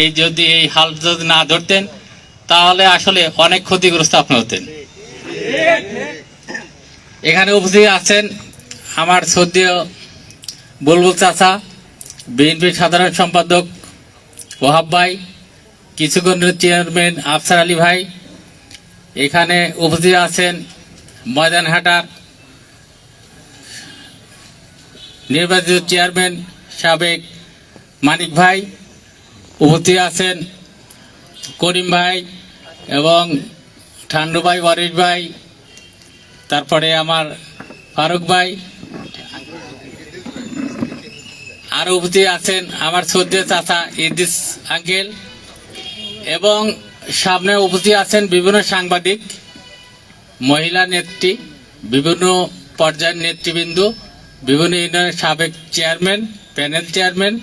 এই যদি এই হাল যদি না ধরতেন, তাহলে আসলে অনেক ক্ষতিগ্রস্ত আপনি হতেন। এখানে উপস্থিত আছেন আমার সদ্যীয় বুলবুল চাচা বিএনপির সাধারণ সম্পাদক ওহাব ভাই কিছুক্ষণের চেয়ারম্যান আফসার আলী ভাই। এখানে উপস্থিত আছেন ময়দানহাটার নির্বাচিত চেয়ারম্যান সাবেক মানিক ভাই। উপস্থিত আছেন করিম ভাই এবং ঠান্ডু ভাই, ওয়ারিশ ভাই, তারপরে আমার ফারুক ভাই। আরও উপস্থিত আছেন আমার সদ্য চাচা ইদিস আঙ্কেল এবং সামনে উপস্থিত আছেন বিভিন্ন সাংবাদিক, মহিলা নেত্রী, বিভিন্ন পর্যায়ের নেতৃবৃন্দ, বিভিন্ন ইউনিয়নের সাবেক চেয়ারম্যান, প্যানেল চেয়ারম্যান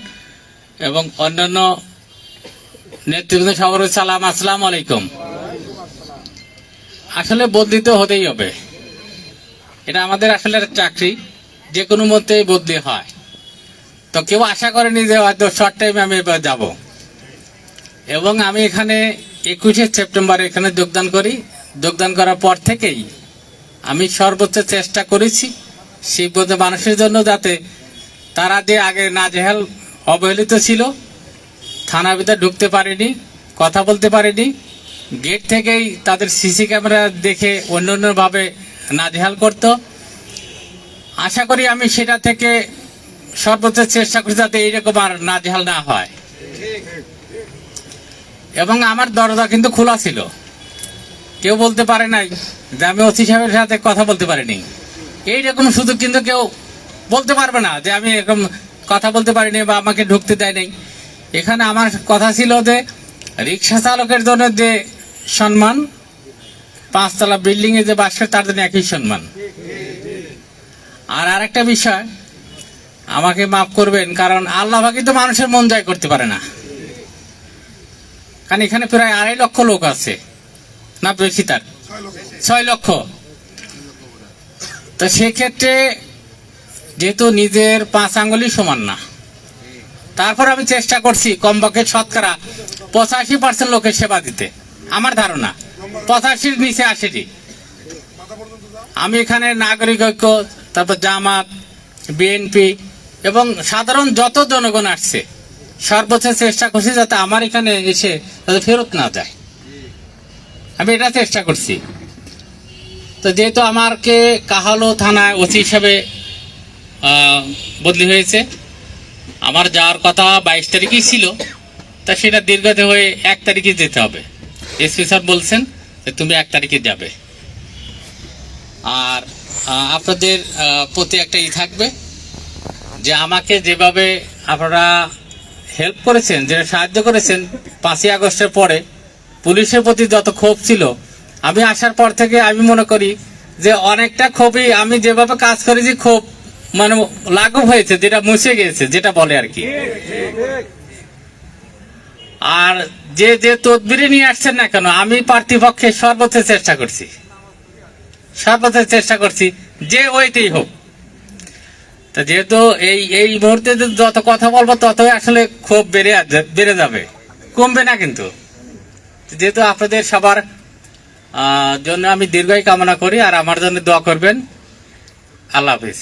এবং অন্যান্য নেতৃবৃন্দ সবার সালাম, আসসালাম আলাইকুম। আসলে বদলিত হতেই হবে। এটা আমাদের আসলে চাকরি, যে কোনো মতেই বদলি হয়। তো কেউ আশা করেনি যে হয়তো শর্ট টাইমে আমি এবার যাব। এবং আমি এখানে একুশে সেপ্টেম্বর এখানে যোগদান করি। যোগদান করার পর থেকেই আমি সর্বোচ্চ চেষ্টা করেছি সেই মানুষের জন্য যাতে তারা যে আগে নাজেহাল অবহেলিত ছিল থানার ভিতরে ঢুকতে পারেনি, কথা বলতে পারেনি। গেট থেকেই তাদের সিসি ক্যামেরা দেখে অন্য অন্যভাবে নাজেহাল করত। আশা করি আমি সেটা থেকে সর্বোচ্চ চেষ্টা করি যাতে এইরকম আর নাজেহাল না হয়। এবং আমার দরজা কিন্তু খোলা ছিল। কেউ বলতে পারে নাই যে আমি ওসি সাহেবের সাথে কথা বলতে পারিনি। এইরকম সুযোগ কিন্তু কেউ বলতে পারবে না যে আমি এরকম কথা বলতে পারিনি বা আমাকে ঢুকতে দেয় নাই এখানে আমার কথা ছিল যে রিক্সা চালকের জন্য যে সম্মান, পাঁচতলা বিল্ডিং এ যে বাস করে তার জন্য একই সম্মান। আর আরেকটা বিষয়, আমাকে মাফ করবেন, কারণ আল্লাহ বাকি তো মানুষের মন জয় করতে পারে না। কারণ এখানে প্রায় আড়াই লক্ষ লোক আছে। না, বেশি তার। ছয় লক্ষ। তো সেক্ষেত্রে যেহেতু নিজের পাঁচ আঙ্গুলি সমান না। তারপর আমি চেষ্টা করছি কমপক্ষে শতকরা পঁচাশি পার্সেন্ট লোকের সেবা দিতে। আমার ধারণা, পঁচাশির নিচে আসেনি আমি এখানে নাগরিক ঐক্য, তারপর জামাত, বিএনপি এবং সাধারণ যত জনগণ আসছে, সর্বোচ্চ চেষ্টা করছি যাতে আমার এখানে এসে যাতে ফেরত না যায়। আমি এটা চেষ্টা করছি। তো যেহেতু আমারকে কাহালো থানায় ওসি হিসাবে বদলি হয়েছে আমার যাওয়ার কথা বাইশ তারিখেই ছিল, তা সেটা দীর্ঘতে হয়ে এক তারিখে যেতে হবে। এসপি স্যার বলছেন যে তুমি এক তারিখে যাবে। আর আপনাদের প্রতি একটা ই থাকবে যে আমাকে যেভাবে আপনারা হেল্প করেছেন, যেটা সাহায্য করেছেন, পাঁচই আগস্টের পরে পুলিশের প্রতি যত ক্ষোভ ছিল, আমি আসার পর থেকে আমি মনে করি যে অনেকটা ক্ষোভই আমি যেভাবে কাজ করেছি, ক্ষোভ মানে লাঘব হয়েছে, যেটা মুছে গেছে, যেটা বলে আর কি। আর যে যে তদবিরে নিয়ে আসছেন না কেন, আমি পার্থিপক্ষে সর্বোচ্চ চেষ্টা করছি। সর্বোচ্চ চেষ্টা করছি, যে ওইটাই হোক। তা যেহেতু এই এই মুহূর্তে যত কথা বলব, ততই আসলে খুব বেড়ে বেড়ে যাবে। কমবে না কিন্তু। যেহেতু আপনাদের সবার জন্য আমি দীর্ঘই কামনা করি, আর আমার জন্য দোয়া করবেন। আল্লাহ হাফিজ।